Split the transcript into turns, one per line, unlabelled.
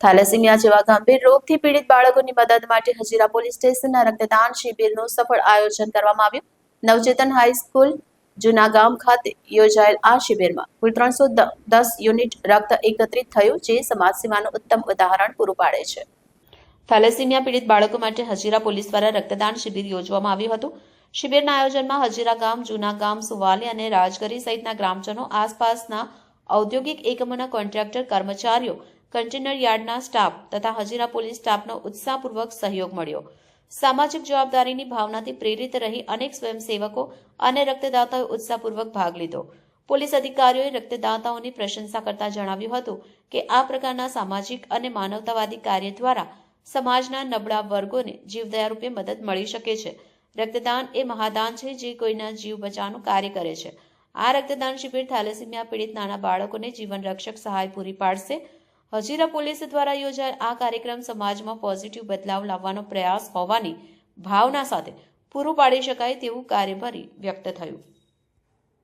Thalassaemia જેવા ગંભીર રોગથી પીડિત બાળકોની મદદ માટે હજીરા પોલીસ સ્ટેશનના રક્તદાન શિબિરનું સફળ આયોજન કરવામાં આવ્યું. નવચેતન હાઈસ્કૂલ, જૂના ગામ ખાતે યોજાયેલ આ શિબિરમાં કુલ ત્રણસો દસ યુનિટ રક્ત એકત્રિત થયું જે સમાજ ઉત્તમ ઉદાહરણ પૂરું પાડે છે. થેલેસીમિયા પીડિત બાળકો માટે હજીરા પોલીસ દ્વારા રક્તદાન શિબિર યોજવામાં આવ્યું હતું. શિબિરના આયોજનમાં હજીરા ગામ, જૂના ગામ, સુવાલી અને રાજગરી સહિતના ગ્રામજનો આસપાસના ઔદ્યોગિક એકમોના કોન્ટ્રાક્ટર કર્મચારીઓ કન્ટેનર યાર્ડના સ્ટાફ તથા હજીરા પોલીસ સ્ટાફનો ઉત્સાહપૂર્વક સહયોગ મળ્યો. સામાજિક જવાબદારીની ભાવનાથી પ્રેરિત રહી અનેક સ્વયંસેવકો અને રક્તદાતાઓએ ઉત્સાહપૂર્વક ભાગ લીધો. પોલીસ અધિકારીઓએ રક્તદાતાઓની પ્રશંસા કરતા જણાવ્યું હતું કે આ પ્રકારના સામાજિક અને માનવતાવાદી કાર્ય દ્વારા સમાજના નબળા વર્ગોને જીવદયા રૂપે મદદ મળી શકે છે. રક્તદાન એ મહાદાન છે જે કોઈના જીવ બચાવવાનું કાર્ય કરે છે. આ રક્તદાન શિબિર થેલેસીમિયા પીડિત નાના બાળકોને જીવન રક્ષક સહાય પૂરી પાડશે. હજીરા પોલીસ દ્વારા યોજાયેલ આ કાર્યક્રમ સમાજમાં પોઝિટિવ બદલાવ લાવવાનો પ્રયાસ હોવાની ભાવના સાથે પૂરું પાડી શકાય તેવું કાર્યભરી વ્યક્ત થયું.